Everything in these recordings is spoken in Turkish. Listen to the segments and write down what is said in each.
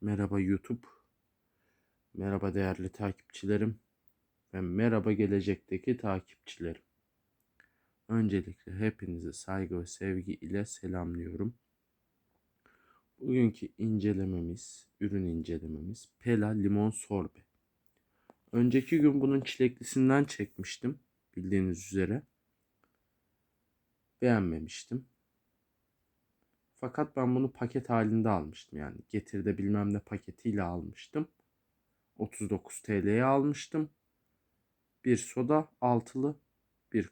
Merhaba YouTube. Merhaba değerli takipçilerim. Ve merhaba gelecekteki takipçilerim. Öncelikle hepinizi saygı ve sevgi ile selamlıyorum. Bugünkü incelememiz, ürün incelememiz Pela Limon Sorbe. Önceki gün bunun çileklisinden çekmiştim. Bildiğiniz üzere. Beğenmemiştim. Fakat ben bunu paket halinde almıştım. Yani getirde bilmem ne paketiyle almıştım. 39 TL'ye almıştım. Bir soda altılı, bir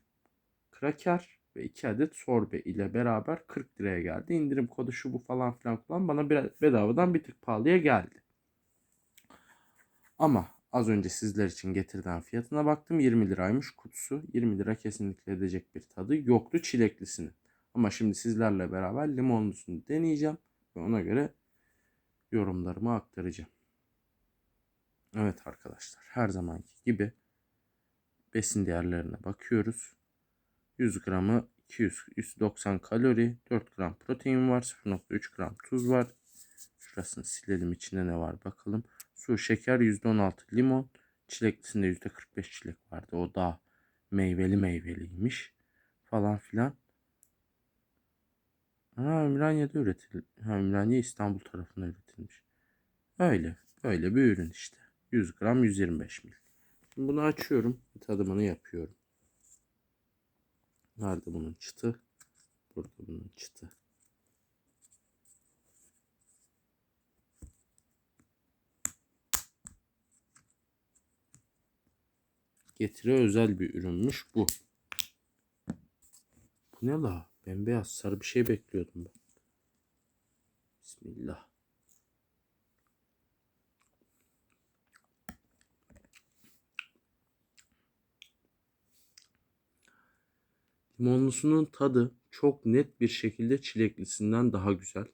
kraker ve iki adet sorbe ile beraber 40 liraya geldi. İndirim kodu şu bu falan filan kullan bana bir bedavadan bir tık pahalıya geldi. Ama az önce sizler için getirden fiyatına baktım 20 liraymış kutusu. 20 lira kesinlikle edecek bir tadı yoktu çileklisinin. Ama şimdi sizlerle beraber limonlusunu deneyeceğim ve ona göre yorumlarımı aktaracağım. Evet arkadaşlar her zamanki gibi besin değerlerine bakıyoruz. 100 gramı 200, 190 kalori, 4 gram protein var, 0.3 gram tuz var. Şurasını silelim içinde ne var bakalım. Su, şeker %16 limon. Çileklisinde %45 çilek vardı. O da meyveli meyveliymiş falan filan. Ha, Ümraniye'de üretilmiş. Ha, Ümraniye İstanbul tarafında üretilmiş. Öyle. Böyle bir ürün işte. 100 gram 125 mil. Şimdi bunu açıyorum. Tadımını yapıyorum. Nerede bunun çıtı? Burada bunun çıtı. Getire özel bir ürünmüş bu. Bu ne la? Bembeyaz sarı bir şey bekliyordum ben. Bismillah. Limonlusunun tadı çok net bir şekilde çileklisinden daha güzel.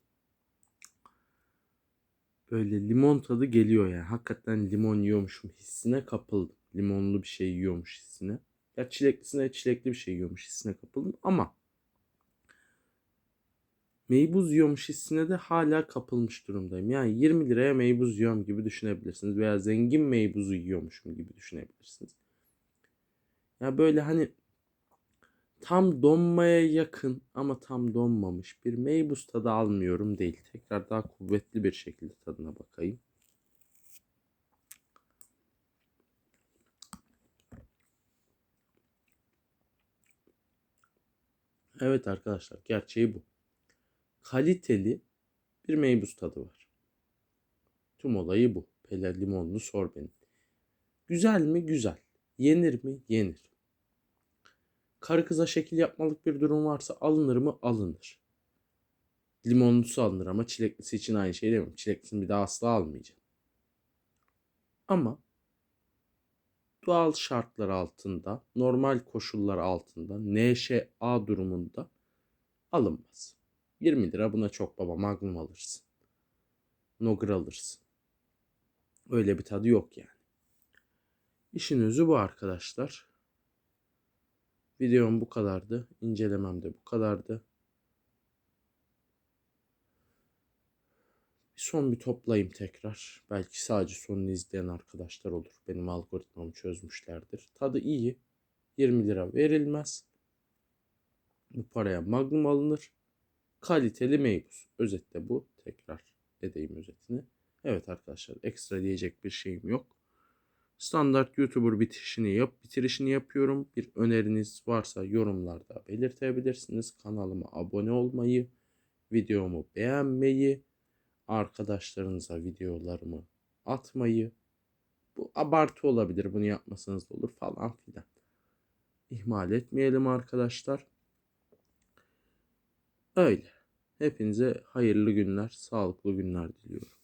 Böyle limon tadı geliyor yani. Hakikaten limon yiyormuşum hissine kapıldım. Limonlu bir şey yiyormuş hissine. Ya çileklisine çilekli bir şey yiyormuş hissine kapıldım ama meybuz yiyormuş hissine de hala kapılmış durumdayım. Yani 20 liraya meybuz yiyorum gibi düşünebilirsiniz. Veya zengin meybuzu yiyormuşum gibi düşünebilirsiniz. Ya böyle hani tam donmaya yakın ama tam donmamış bir meybuz tadı almıyorum değil. Tekrar daha kuvvetli bir şekilde tadına bakayım. Evet arkadaşlar gerçeği bu. Kaliteli bir meybuz tadı var. Tüm olayı bu. Pele limonlu sorbenin. Güzel mi? Güzel. Yenir mi? Yenir. Karı kıza şekil yapmalık bir durum varsa alınır mı? Alınır. Limonlusu alınır ama çileklisi için aynı şey demiyorum. Çileklisini bir daha asla almayacağım. Ama doğal şartlar altında, normal koşullar altında, NŞA durumunda alınmaz. 20 lira buna çok baba Magnum alırsın. Nogger alırsın. Öyle bir tadı yok yani. İşin özü bu arkadaşlar. Videom bu kadardı. İncelemem de bu kadardı. Son bir toplayayım tekrar. Belki sadece sonunu izleyen arkadaşlar olur. Benim algoritmamı çözmüşlerdir. Tadı iyi. 20 lira verilmez. Bu paraya Magnum alınır. Kaliteli meybuz. Özetle bu. Tekrar edeyim özetini. Evet arkadaşlar ekstra diyecek bir şeyim yok. Standart YouTuber bitişini yap, bitirişini yapıyorum. Bir öneriniz varsa yorumlarda belirtebilirsiniz. Kanalıma abone olmayı, videomu beğenmeyi, arkadaşlarınıza videolarımı atmayı. Bu abartı olabilir. Bunu yapmasanız da olur falan filan. İhmal etmeyelim arkadaşlar. Öyle. Hepinize hayırlı günler, sağlıklı günler diliyorum.